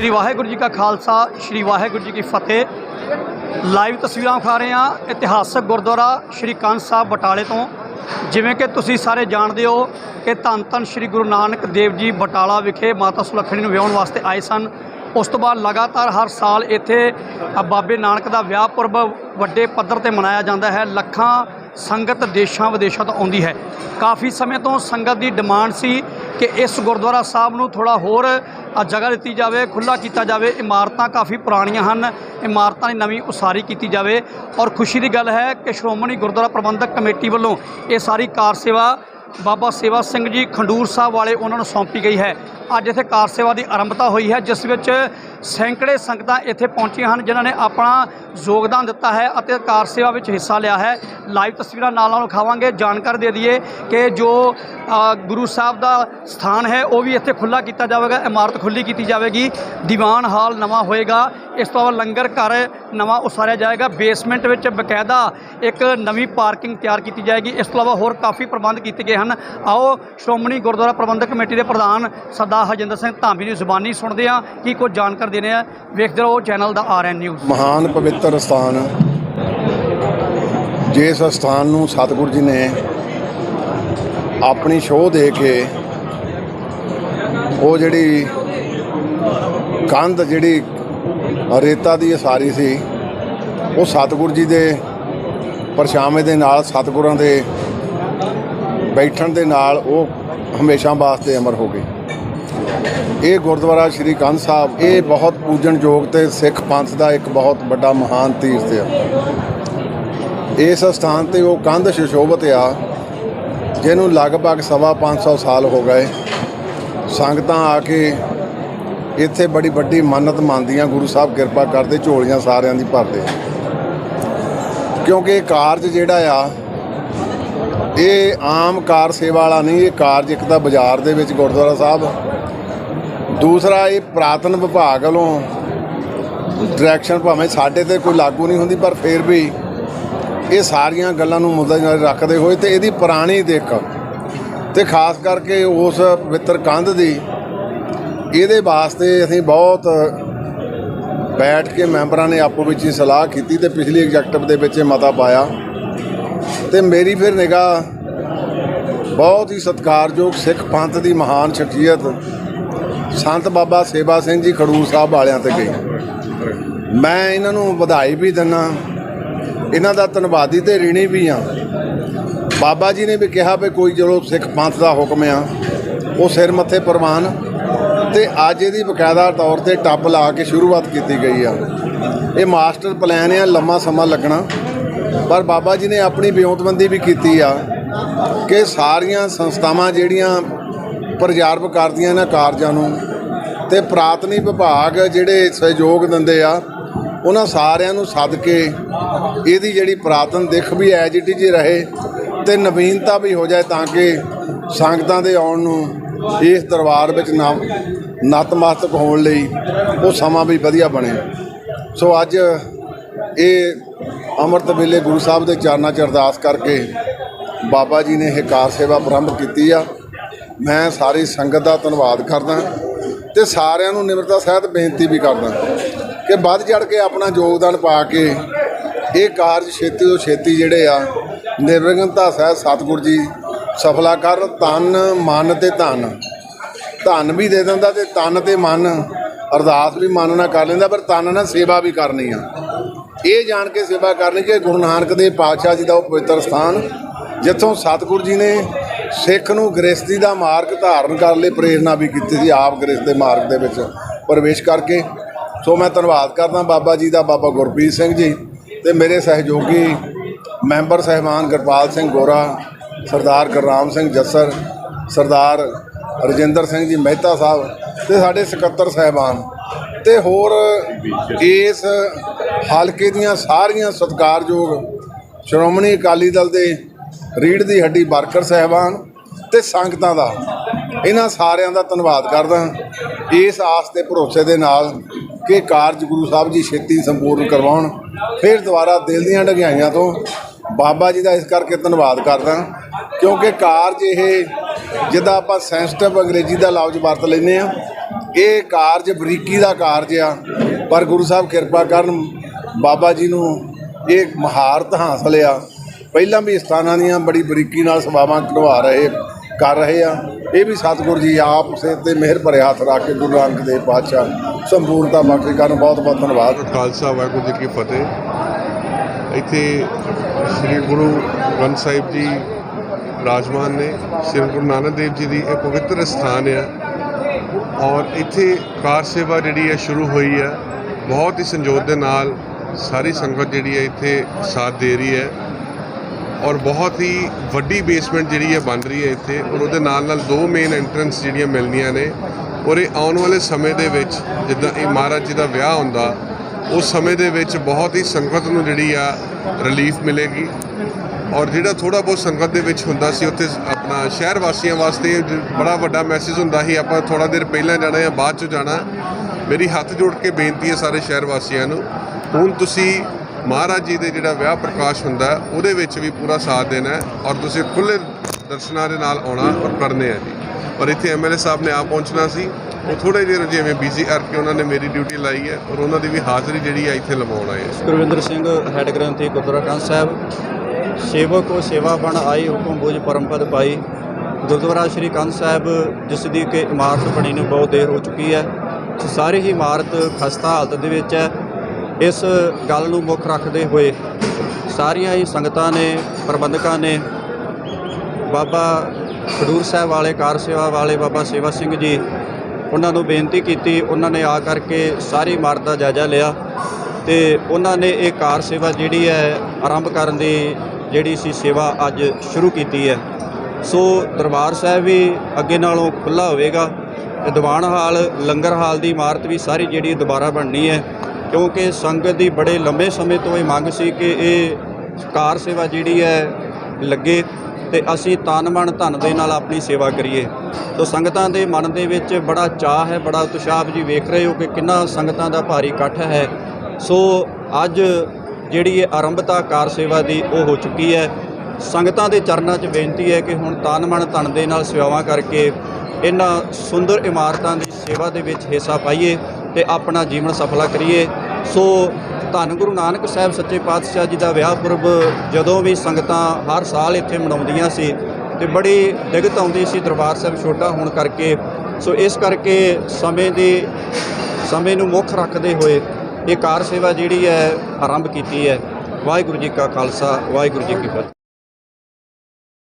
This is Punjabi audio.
ਸ਼੍ਰੀ ਵਾਹਿਗੁਰੂ ਜੀ ਕਾ ਖਾਲਸਾ, ਸ਼੍ਰੀ ਵਾਹਿਗੁਰੂ ਜੀ ਕੀ ਫਤਿਹ। ਲਾਈਵ ਤਸਵੀਰਾਂ ਵਿਖਾ ਰਹੇ ਹਾਂ ਇਤਿਹਾਸਕ ਗੁਰਦੁਆਰਾ ਸ਼੍ਰੀ ਕੰਨ ਸਾਹਿਬ ਬਟਾਲੇ ਤੋਂ। ਜਿਵੇਂ ਕਿ ਤੁਸੀਂ ਸਾਰੇ ਜਾਣਦੇ ਹੋ ਕਿ ਧੰਨ ਧੰਨ ਸ਼੍ਰੀ ਗੁਰੂ ਨਾਨਕ ਦੇਵ ਜੀ ਬਟਾਲਾ ਵਿਖੇ ਮਾਤਾ ਸੁਲੱਖਣੀ ਨੂੰ ਵਿਆਹਣ ਵਾਸਤੇ ਆਏ ਸਨ। ਉਸ ਤੋਂ ਬਾਅਦ ਲਗਾਤਾਰ ਹਰ ਸਾਲ ਇੱਥੇ ਬਾਬੇ ਨਾਨਕ ਦਾ ਵਿਆਹ ਪੁਰਬ ਵੱਡੇ ਪੱਧਰ ਤੇ ਮਨਾਇਆ ਜਾਂਦਾ ਹੈ। ਲੱਖਾਂ ਸੰਗਤ ਦੇਸ਼ਾਂ ਵਿਦੇਸ਼ਾਂ ਤੋਂ ਆਉਂਦੀ ਹੈ। ਕਾਫੀ ਸਮੇਂ ਤੋਂ ਸੰਗਤ ਦੀ ਡਿਮਾਂਡ ਸੀ ਕਿ ਇਸ ਗੁਰਦੁਆਰਾ ਸਾਹਿਬ ਨੂੰ ਥੋੜਾ ਹੋਰ ਜਗ੍ਹਾ ਦਿੱਤੀ ਜਾਵੇ ਖੁੱਲਾ ਕੀਤਾ ਜਾਵੇ। ਇਮਾਰਤਾਂ ਕਾਫੀ ਪੁਰਾਣੀਆਂ ਹਨ। ਇਮਾਰਤਾਂ ਦੀ ਨਵੀਂ ਉਸਾਰੀ ਕੀਤੀ ਜਾਵੇ। ਔਰ ਖੁਸ਼ੀ ਦੀ ਗੱਲ ਹੈ ਕਿ ਸ਼੍ਰੋਮਣੀ ਗੁਰਦੁਆਰਾ ਪ੍ਰਬੰਧਕ ਕਮੇਟੀ ਵੱਲੋਂ ਇਹ ਸਾਰੀ ਕਾਰ ਸੇਵਾ ਬਾਬਾ ਸੇਵਾ ਸਿੰਘ ਜੀ ਖੰਡੂਰ ਸਾਹਿਬ ਵਾਲੇ ਉਹਨਾਂ ਨੂੰ ਸੌਂਪੀ ਗਈ ਹੈ। ਅੱਜ ਇੱਥੇ ਕਾਰ ਸੇਵਾ ਦੀ ਆਰੰਭਤਾ ਹੋਈ ਹੈ, ਜਿਸ ਵਿੱਚ ਸੈਂਕੜੇ ਸੰਗਤਾਂ ਇੱਥੇ ਪਹੁੰਚੀਆਂ ਹਨ, ਜਿਨ੍ਹਾਂ ਨੇ ਆਪਣਾ ਯੋਗਦਾਨ ਦਿੱਤਾ ਹੈ ਅਤੇ ਕਾਰ ਸੇਵਾ ਵਿੱਚ ਹਿੱਸਾ ਲਿਆ ਹੈ। ਲਾਈਵ ਤਸਵੀਰਾਂ ਨਾਲ ਨਾਲ ਖਾਵਾਂਗੇ ਜਾਣਕਾਰੀ ਦੇ ਦਈਏ ਕਿ ਜੋ ਗੁਰੂ ਸਾਹਿਬ ਦਾ ਸਥਾਨ ਹੈ, ਉਹ ਵੀ ਇੱਥੇ ਖੁੱਲਾ ਕੀਤਾ ਜਾਵੇਗਾ, ਇਮਾਰਤ ਖੁੱਲੀ ਕੀਤੀ ਜਾਵੇਗੀ। ਦੀਵਾਨ ਹਾਲ ਨਵਾਂ ਹੋਏਗਾ। ਇਸ ਤੋਂ ਬਾਅਦ ਲੰਗਰ ਘਰ ਨਵਾਂ ਉਸਾਰਿਆ ਜਾਏਗਾ। ਬੇਸਮੈਂਟ ਵਿੱਚ ਬਕਾਇਦਾ ਇੱਕ ਨਵੀਂ ਪਾਰਕਿੰਗ ਤਿਆਰ ਕੀਤੀ ਜਾਏਗੀ। ਇਸ ਤੋਂ ਇਲਾਵਾ ਹੋਰ ਕਾਫੀ ਪ੍ਰਬੰਧ ਕੀਤੇ ਗਏ ਹਨ। ਆਓ ਸ਼੍ਰੋਮਣੀ ਗੁਰਦੁਆਰਾ ਪ੍ਰਬੰਧਕ ਕਮੇਟੀ ਦੇ ਪ੍ਰਧਾਨ ਸਰਦਾਰ ਹਰਜਿੰਦਰ ਸਿੰਘ ਧਾਮੀ ਦੀ ਜ਼ੁਬਾਨੀ ਸੁਣਦੇ ਹਾਂ, ਕੀ ਕੁਝ ਜਾਣਕਾਰੀ ਦੇਣੇ ਆ ਵੇਖਦੇ ਰਹੋ ਚੈਨਲ ਦਾ ਆਰਐਨ ਨਿਊਜ਼। ਮਹਾਨ ਪਵਿੱਤਰ ਸਥਾਨ। ਜਿਸ ਸਥਾਨ ਨੂੰ ਸਤਿਗੁਰੂ ਜੀ ਨੇ ਆਪਣੀ ਸ਼ੋਅ ਦੇ ਕੇ ਉਹ ਜਿਹੜੀ ਕੰਧ ਜਿਹੜੀ ਰੇਤਾ ਦੀ ਸਾਰੀ ਸੀ। ਉਹ ਸਤਿਗੁਰੂ ਜੀ ਦੇ ਪਰਛਾਵੇਂ ਦੇ ਨਾਲ, ਸਤਿਗੁਰਾਂ ਦੇ ਬੈਠਣ ਦੇ ਨਾਲ ਉਹ ਹਮੇਸ਼ਾ ਵਾਸਤੇ ਅਮਰ ਹੋ ਗਈ ਇਹ ਗੁਰਦੁਆਰਾ ਸ਼੍ਰੀ ਕੰਧ ਸਾਹਿਬ, ਇਹ ਬਹੁਤ ਪੂਜਣਯੋਗ ਤੇ ਸਿੱਖ ਪੰਥ ਦਾ ਇੱਕ ਬਹੁਤ ਵੱਡਾ ਮਹਾਨ ਤੀਰਥ ਆ। ਇਸ ਸਥਾਨ ਤੇ ਉਹ ਕੰਧ ਸੁਸ਼ੋਭਿਤ ਆ, ਜਿਹਨੂੰ ਲਗਭਗ ਸਵਾ 500 ਸਾਲ ਹੋ ਗਏ। ਸੰਗਤਾਂ ਆ ਕੇ ਇੱਥੇ ਬੜੀ ਵੱਡੀ ਮੰਨਤ ਮੰਨਦੀਆਂ ਗੁਰੂ ਸਾਹਿਬ ਕਿਰਪਾ ਕਰਦੇ, ਝੋਲੀਆਂ ਸਾਰਿਆਂ ਦੀ ਭਰਦੇ। ਕਿਉਂਕਿ ਇਹ ਕਾਰਜ ਜਿਹੜਾ ਆ, ਇਹ ਆਮ ਕਾਰ ਸੇਵਾ ਵਾਲਾ ਨਹੀਂ, ਇਹ ਕਾਰਜ ਇੱਕ ਤਾਂ ਬਾਜ਼ਾਰ ਦੇ ਵਿੱਚ, ਗੁਰਦੁਆਰਾ ਸਾਹਿਬ। ਦੂਸਰਾ, ਇਹ ਪ੍ਰਾਤਨ ਵਿਭਾਗ ਵੱਲੋਂ ਡਾਇਰੈਕਸ਼ਨ ਭਾਵੇਂ ਸਾਡੇ ਤੇ ਕੋਈ ਲਾਗੂ ਨਹੀਂ ਹੁੰਦੀ, ਪਰ ਫਿਰ ਵੀ ਇਹ ਸਾਰੀਆਂ ਗੱਲਾਂ ਨੂੰ ਮੁੱਦੇ ਨਾਲ ਰੱਖਦੇ ਹੋਏ ਤੇ ਇਹਦੀ ਪੁਰਾਣੀ ਦਿੱਖ ਤੇ ਖਾਸ ਕਰਕੇ ਉਸ ਪਵਿੱਤਰ ਕੰਧ ਦੀ ਇਹਦੇ ਵਾਸਤੇ ਅਸੀਂ ਬਹੁਤ ਬੈਠ ਕੇ ਮੈਂਬਰਾਂ ਨੇ ਆਪੋ ਵਿੱਚ ਹੀ ਸਲਾਹ ਕੀਤੀ ਤੇ ਪਿਛਲੀ ਐਗਜ਼ੈਕਟਿਵ ਦੇ ਵਿੱਚ ਇਹ ਮਤਾ ਪਾਇਆ। ਤੇ ਮੇਰੀ ਫਿਰ ਨਿਗਾਹ ਬਹੁਤ ਹੀ ਸਤਿਕਾਰਯੋਗ ਸਿੱਖ ਪੰਥ ਦੀ ਮਹਾਨ ਸ਼ਖਸੀਅਤ ਸੰਤ ਬਾਬਾ ਸੇਵਾ ਸਿੰਘ ਜੀ ਖਡੂਰ ਸਾਹਿਬ ਵਾਲਿਆਂ ਤੇ ਗਈ। ਮੈਂ ਇਹਨਾਂ ਨੂੰ ਵਧਾਈ ਵੀ ਦਿੰਨਾ ਇਹਨਾਂ ਦਾ ਧੰਨਵਾਦੀ ਤੇ ਰੀਣੀ ਵੀ ਆ। ਬਾਬਾ ਜੀ ਨੇ ਵੀ ਕਿਹਾ ਵੀ ਕੋਈ ਚਲੋ ਸਿੱਖ ਪੰਥ ਦਾ ਹੁਕਮ ਆ, ਉਹ ਸਿਰ ਮੱਥੇ ਪ੍ਰਵਾਨ। ਤੇ ਅੱਜ ਇਹਦੀ ਬਕਾਇਦਾ ਤੌਰ ਤੇ ਟੱਪ ਲਾ ਕੇ ਸ਼ੁਰੂਆਤ ਕੀਤੀ ਗਈ ਆ। ਇਹ ਮਾਸਟਰ ਪਲਾਨ ਆ, ਲੰਮਾ ਸਮਾਂ ਲੱਗਣਾ। ਪਰ ਬਾਬਾ ਜੀ ਨੇ ਆਪਣੀ ਵਿਉਂਤਬੰਦੀ ਵੀ ਕੀਤੀ ਆ ਕਿ ਸਾਰੀਆਂ ਸੰਸਥਾਵਾਂ ਜਿਹੜੀਆਂ ਪ੍ਰਜਰਵ ਕਰਦੀਆਂ ਇਹਨਾਂ ਕਾਰਜਾਂ ਨੂੰ ਤੇ ਪ੍ਰਾਤਨੀ ਵਿਭਾਗ ਜਿਹੜੇ ਸਹਿਯੋਗ ਦਿੰਦੇ ਆ, ਉਹਨਾਂ ਸਾਰਿਆਂ ਨੂੰ ਸੱਦ ਕੇ ਇਹਦੀ ਜਿਹੜੀ ਪ੍ਰਾਤਨ ਦਿੱਖ ਵੀ ਐਜ ਇਟ ਜੀ ਰਹੇ ਤੇ ਨਵੀਨਤਾ ਵੀ ਹੋ ਜਾਏ ਤਾਂ ਕਿ ਸੰਗਤਾਂ ਦੇ ਆਉਣ ਨੂੰ ਇਸ ਦਰਬਾਰ ਵਿੱਚ ਨਾ ਨਤਮਸਤਕ ਹੋਣ ਲਈ ਉਹ ਸਮਾਂ ਵੀ ਵਧੀਆ ਬਣੇ ਸੋ ਅੱਜ ਇਹ ਅੰਮ੍ਰਿਤ ਵੇਲੇ ਗੁਰੂ ਸਾਹਿਬ ਦੇ ਚਰਨਾਂ 'ਚ ਅਰਦਾਸ ਕਰਕੇ ਬਾਬਾ ਜੀ ਨੇ ਇਹ ਕਾਰ ਸੇਵਾ ਪ੍ਰਾਰੰਭ ਕੀਤੀ ਆ। ਮੈਂ ਸਾਰੀ ਸੰਗਤ ਦਾ ਧੰਨਵਾਦ ਕਰਦਾ ਤੇ ਸਾਰਿਆਂ ਨੂੰ ਨਿਮਰਤਾ ਸਹਿਤ ਬੇਨਤੀ ਵੀ ਕਰਦਾ ਕਿ ਵੱਧ ਚੜ ਕੇ ਆਪਣਾ ਯੋਗਦਾਨ ਪਾ ਕੇ ਇਹ ਕਾਰਜ ਛੇਤੀ ਤੋਂ ਛੇਤੀ ਜਿਹੜੇ ਆ, ਨਿਰਵਿਘਨਤਾ ਸਹਿਤ ਸਤਿਗੁਰ ਜੀ, ਸਫਲਾ ਕਰ ਤਨ ਮਨ ਤੇ ਧਨ। ਧਨ ਵੀ ਦੇ ਦਿੰਦਾ ਤੇ ਤਨ ਤੇ ਮਨ, ਅਰਦਾਸ ਵੀ ਮਨ ਨਾਲ ਕਰ ਲੈਂਦਾ, ਪਰ ਤਨ ਨਾਲ ਸੇਵਾ ਵੀ ਕਰਨੀ ਆ। ਇਹ ਜਾਣ ਕੇ ਸੇਵਾ ਕਰਨੀ ਕਿ ਗੁਰੂ ਨਾਨਕ ਦੇ ਪਾਤਸ਼ਾਹ ਜੀ ਦਾ ਉਹ ਪਵਿੱਤਰ ਸਥਾਨ, ਜਿੱਥੋਂ ਸਤਿਗੁਰੂ ਜੀ ਨੇ ਸਿੱਖ ਨੂੰ ਗ੍ਰਸਤੀ ਦਾ ਮਾਰਗ ਧਾਰਨ ਕਰਨ ਲਈ ਪ੍ਰੇਰਣਾ ਵੀ ਕੀਤੀ ਸੀ, ਆਪ ਗ੍ਰਸਤ ਦੇ ਮਾਰਗ ਦੇ ਵਿੱਚ ਪ੍ਰਵੇਸ਼ ਕਰਕੇ। ਸੋ ਮੈਂ ਧੰਨਵਾਦ ਕਰਦਾ ਬਾਬਾ ਜੀ ਦਾ, ਬਾਬਾ ਗੁਰਪ੍ਰੀਤ ਸਿੰਘ ਜੀ ਤੇ ਮੇਰੇ ਸਹਿਯੋਗੀ ਮੈਂਬਰ ਸਹਿਬਾਨ ਗੁਰਪਾਲ ਸਿੰਘ ਗੋਰਾ, ਸਰਦਾਰ ਗੁਰਰਾਮ ਸਿੰਘ ਜੱਸਰ, ਸਰਦਾਰ ਰਜਿੰਦਰ ਸਿੰਘ ਜੀ ਮਹਿਤਾ ਸਾਹਿਬ ਤੇ ਸਾਡੇ ਸਕੱਤਰ ਸਹਿਬਾਨ ਤੇ ਹੋਰ ਇਸ ਹਲਕੇ ਦੀਆਂ ਸਾਰੀਆਂ ਸਤਿਕਾਰਯੋਗ ਸ਼੍ਰੋਮਣੀ ਅਕਾਲੀ ਦਲ ਦੇ ਰੀੜ ਦੀ ਹੱਡੀ ਵਰਕਰ ਸਹਿਬਾਨ ਤੇ ਸੰਗਤਾਂ ਦਾ ਇਹਨਾਂ ਸਾਰਿਆਂ ਦਾ ਧੰਨਵਾਦ ਕਰਦਾ ਇਸ ਆਸ ਤੇ ਭਰੋਸੇ ਦੇ ਨਾਲ ਕਿ ਕਾਰਜ ਗੁਰੂ ਸਾਹਿਬ ਜੀ ਛੇਤੀ ਸੰਪੂਰਨ ਕਰਵਾਉਣ, ਫਿਰ ਦੁਬਾਰਾ ਦਿਲ ਦੀਆਂ ਢਗਿਆਈਆਂ ਤੋਂ ਬਾਬਾ ਜੀ ਦਾ ਇਸ ਕਰਕੇ ਧੰਨਵਾਦ ਕਰਦਾ ਕਿਉਂਕਿ ਕਾਰਜ ਇਹ ਜਿੱਦਾਂ ਆਪਾਂ ਸੈਂਸਿਟਿਵ ਅੰਗਰੇਜ਼ੀ ਦਾ ਲਫ਼ਜ਼ ਵਰਤ ਲੈਂਦੇ ਆ ਇਹ ਕਾਰਜ ਬਰੀਕੀ ਦਾ ਕਾਰਜ ਆ। ਪਰ ਗੁਰੂ ਸਾਹਿਬ ਕਿਰਪਾ ਕਰਨ ਬਾਬਾ ਜੀ ਨੂੰ ਇਹ ਮਹਾਰਤ ਹਾਸਲ ਆ। ਪਹਿਲਾਂ ਵੀ ਸਥਾਨਾਂ ਦੀਆਂ ਬੜੀ ਬਰੀਕੀ ਨਾਲ ਸੇਵਾਵਾਂ ਕਰਵਾ ਰਹੇ, ਕਰ ਰਹੇ ਆ। ਇਹ ਵੀ ਸਤਿਗੁਰ ਜੀ ਆਪ ਸੇ ਤੇ ਮਿਹਰ ਭਰੇ ਹੱਥ ਰੱਖ ਕੇ ਗੁਰੂ ਨਾਨਕ ਦੇਵ ਪਾਤਸ਼ਾਹ ਸੰਪੂਰਨਤਾ ਬਖਸ਼ੇ ਕਰਨ ਬਹੁਤ ਬਹੁਤ ਧੰਨਵਾਦ। ਖਾਲਸਾ, ਵਾਹਿਗੁਰੂ ਜੀ ਕੀ ਫਤਿਹ। ਇੱਥੇ ਸ੍ਰੀ ਗੁਰੂ ਗ੍ਰੰਥ ਸਾਹਿਬ ਜੀ ਰਾਜਮਾਨ ਨੇ, ਸ੍ਰੀ ਗੁਰੂ ਨਾਨਕ ਦੇਵ ਜੀ ਦੀ ਇਹ ਪਵਿੱਤਰ ਸਥਾਨ ਆ। ਔਰ ਇੱਥੇ ਕਾਰ ਸੇਵਾ ਜਿਹੜੀ ਹੈ ਸ਼ੁਰੂ ਹੋਈ ਹੈ ਬਹੁਤ ਹੀ ਸੰਜੋਤ ਦੇ ਨਾਲ ਸਾਰੀ ਸੰਗਤ ਜਿਹੜੀ ਹੈ ਇੱਥੇ ਸਾਥ ਦੇ ਰਹੀ ਹੈ। ਔਰ ਬਹੁਤ ਹੀ ਵੱਡੀ ਬੇਸਮੈਂਟ ਜਿਹੜੀ ਹੈ ਬਣ ਰਹੀ ਹੈ ਇੱਥੇ। ਔਰ ਉਹਦੇ ਨਾਲ ਨਾਲ ਦੋ ਮੇਨ ਐਂਟਰੈਂਸ ਜਿਹੜੀਆਂ ਮਿਲਣੀਆਂ ਨੇ। ਔਰ ਇਹ ਆਉਣ ਵਾਲੇ ਸਮੇਂ ਦੇ ਵਿੱਚ, ਜਿੱਦਾਂ ਇਹ ਮਹਾਰਾਜ ਜੀ ਦਾ ਵਿਆਹ ਹੁੰਦਾ, ਉਸ ਸਮੇਂ ਦੇ ਵਿੱਚ ਬਹੁਤ ਹੀ ਸੰਗਤ ਨੂੰ ਜਿਹੜੀ ਆ ਰਿਲੀਫ ਮਿਲੇਗੀ। ਔਰ ਜਿਹੜਾ ਥੋੜਾ ਬਹੁਤ ਸੰਗਤ ਦੇ ਵਿੱਚ ਹੁੰਦਾ ਸੀ, ਉੱਥੇ ਆਪਣਾ ਸ਼ਹਿਰ ਵਾਸੀਆਂ ਵਾਸਤੇ ਬੜਾ ਵੱਡਾ ਮੈਸੇਜ ਹੁੰਦਾ ਸੀ, ਆਪਾਂ ਥੋੜਾ ਦੇਰ ਪਹਿਲਾਂ ਜਾਣਾ ਜਾਂ ਬਾਅਦ ਚ ਜਾਣਾ। ਮੇਰੀ ਹੱਥ ਜੋੜ ਕੇ ਬੇਨਤੀ ਹੈ ਸਾਰੇ ਸ਼ਹਿਰ ਵਾਸੀਆਂ ਨੂੰ, ਹੁਣ ਤੁਸੀਂ ਮਹਾਰਾਜ ਜੀ ਦੇ ਜਿਹੜਾ ਵਿਆਹ ਪ੍ਰਕਾਸ਼ ਹੁੰਦਾ, ਉਹਦੇ ਵਿੱਚ ਵੀ ਪੂਰਾ ਸਾਥ ਦੇਣਾ ਔਰ ਤੁਸੀਂ ਖੁੱਲੇ ਦਰਸ਼ਨਾਂ ਦੇ ਨਾਲ ਆਉਣਾ ਔਰ ਕਰਨੇ ਆ ਜੀ। ਔਰ ਇੱਥੇ ਐਮਐਲਏ ਸਾਹਿਬ ਨੇ ਆ ਪਹੁੰਚਣਾ ਸੀ, ਉਹ ਥੋੜੇ ਜਿਹੇ ਜਿਵੇਂ ਬੀਜ਼ੀ ਕਰਕੇ ਉਹਨਾਂ ਨੇ ਮੇਰੀ ਡਿਊਟੀ ਲਾਈ ਹੈ ਔਰ ਉਹਨਾਂ ਦੀ ਵੀ ਹਾਜ਼ਰੀ ਜਿਹੜੀ ਹੈ ਇੱਥੇ ਲਵਾਉਣਾ ਹੈ। ਗੁਰਵਿੰਦਰ ਸਿੰਘ ਹੈਡ ਗ੍ਰੰਥੀ ਗੁਰਦੁਆਰਾ ਕੰਨ ਸਾਹਿਬ। ਸੇਵਕ ਕੋ ਸੇਵਾ ਬਣ ਆਈ, ਹੁਕਮ ਬੁਝ ਪਰਮਪਦ ਪਾਈ। ਗੁਰਦੁਆਰਾ ਸ਼੍ਰੀ ਕੰਨ ਸਾਹਿਬ, ਜਿਸ ਦੀ ਕਿ ਇਮਾਰਤ ਬਣੀ ਨੂੰ ਬਹੁਤ ਦੇਰ ਹੋ ਚੁੱਕੀ ਹੈ ਸਾਰੀ ਹੀ ਇਮਾਰਤ ਖਸਤਾ ਹਾਲਤ ਦੇ ਵਿੱਚ ਹੈ। ਇਸ ਗੱਲ ਨੂੰ ਮੁੱਖ ਰੱਖਦੇ ਹੋਏ ਸਾਰੀਆਂ ਹੀ ਸੰਗਤਾਂ ਨੇ, ਪ੍ਰਬੰਧਕਾਂ ਨੇ, ਬਾਬਾ ਖਡੂਰ ਸਾਹਿਬ ਵਾਲੇ, ਕਾਰ ਸੇਵਾ ਵਾਲੇ, ਬਾਬਾ ਸੇਵਾ ਸਿੰਘ ਜੀ, ਉਹਨਾਂ ਨੂੰ ਬੇਨਤੀ ਕੀਤੀ, ਉਹਨਾਂ ਨੇ ਆ ਕਰਕੇ ਸਾਰੀ ਇਮਾਰਤ ਦਾ ਜਾਇਜ਼ਾ ਲਿਆ ਤੇ ਉਹਨਾਂ ਨੇ ਇਹ ਕਾਰ ਸੇਵਾ ਜਿਹੜੀ ਹੈ ਆਰੰਭ ਕਰਨ ਦੀ ਜਿਹੜੀ ਸੀ ਸੇਵਾ ਅੱਜ ਸ਼ੁਰੂ ਕੀਤੀ ਹੈ। ਸੋ ਦਰਬਾਰ ਸਾਹਿਬ ਵੀ ਅੱਗੇ ਨਾਲੋਂ ਖੁੱਲਾ ਹੋਵੇਗਾ ਤੇ ਦੀਵਾਨ ਹਾਲ, ਲੰਗਰ ਹਾਲ ਦੀ ਇਮਾਰਤ ਵੀ ਸਾਰੀ ਜਿਹੜੀ ਦੁਬਾਰਾ ਬਣਨੀ ਹੈ। ਕਿਉਂਕਿ ਸੰਗਤ ਦੀ ਬੜੇ ਲੰਬੇ ਸਮੇਂ ਤੋਂ ਇਹ ਮੰਗ ਸੀ ਕਿ ਇਹ ਕਾਰ ਸੇਵਾ ਜਿਹੜੀ ਹੈ ਲੱਗੇ ਤੇ ਅਸੀਂ ਤਨ ਮਨ ਧਨ ਦੇ ਨਾਲ ਆਪਣੀ ਸੇਵਾ ਕਰੀਏ। ਸੋ ਸੰਗਤਾਂ ਦੇ ਮਨ ਦੇ ਵਿੱਚ ਬੜਾ ਚਾਹ ਹੈ, ਬੜਾ ਉਤਸ਼ਾਹ ਜੀ ਵੇਖ ਰਹੇ ਹੋ ਕਿ ਕਿੰਨਾ ਸੰਗਤਾਂ ਦਾ ਭਾਰੀ ਇਕੱਠ ਹੈ। ਸੋ ਅੱਜ ਜਿਹੜੀ ਇਹ ਆਰੰਭਤਾ ਕਾਰ ਸੇਵਾ ਦੀ ਉਹ ਹੋ ਚੁੱਕੀ ਹੈ। ਸੰਗਤਾਂ ਦੇ ਚਰਨਾਂ 'ਚ ਬੇਨਤੀ ਹੈ ਕਿ ਹੁਣ ਤਨ ਮਨ ਧਨ ਦੇ ਨਾਲ ਸੇਵਾਵਾਂ ਕਰਕੇ ਇਹਨਾਂ ਸੁੰਦਰ ਇਮਾਰਤਾਂ ਦੀ ਸੇਵਾ ਦੇ ਵਿੱਚ ਹਿੱਸਾ ਪਾਈਏ ਤੇ ਆਪਣਾ ਜੀਵਨ ਸਫਲਾ ਕਰੀਏ। ਸੋ ਧੰਨ ਗੁਰੂ ਨਾਨਕ ਸਾਹਿਬ ਸੱਚੇ ਪਾਤਸ਼ਾਹ ਜੀ ਦਾ ਵਿਆਹ ਪੁਰਬ ਜਦੋਂ ਵੀ ਸੰਗਤਾਂ ਹਰ ਸਾਲ ਇੱਥੇ ਮਨਾਉਂਦੀਆਂ ਸੀ ਤੇ ਬੜੀ ਦਿੱਕਤ ਆਉਂਦੀ ਸੀ ਦਰਬਾਰ ਸਾਹਿਬ ਛੋਟਾ ਹੋਣ ਕਰਕੇ। ਸੋ ਇਸ ਕਰਕੇ ਸਮੇਂ ਦੀ, ਸਮੇਂ ਨੂੰ ਮੁੱਖ ਰੱਖਦੇ ਹੋਏ ਇਹ ਕਾਰ ਸੇਵਾ ਜਿਹੜੀ ਹੈ ਆਰੰਭ ਕੀਤੀ ਹੈ। ਵਾਹਿਗੁਰੂ ਜੀ ਕਾ ਖਾਲਸਾ, ਵਾਹਿਗੁਰੂ ਜੀ ਕੀ ਫਤਿਹ।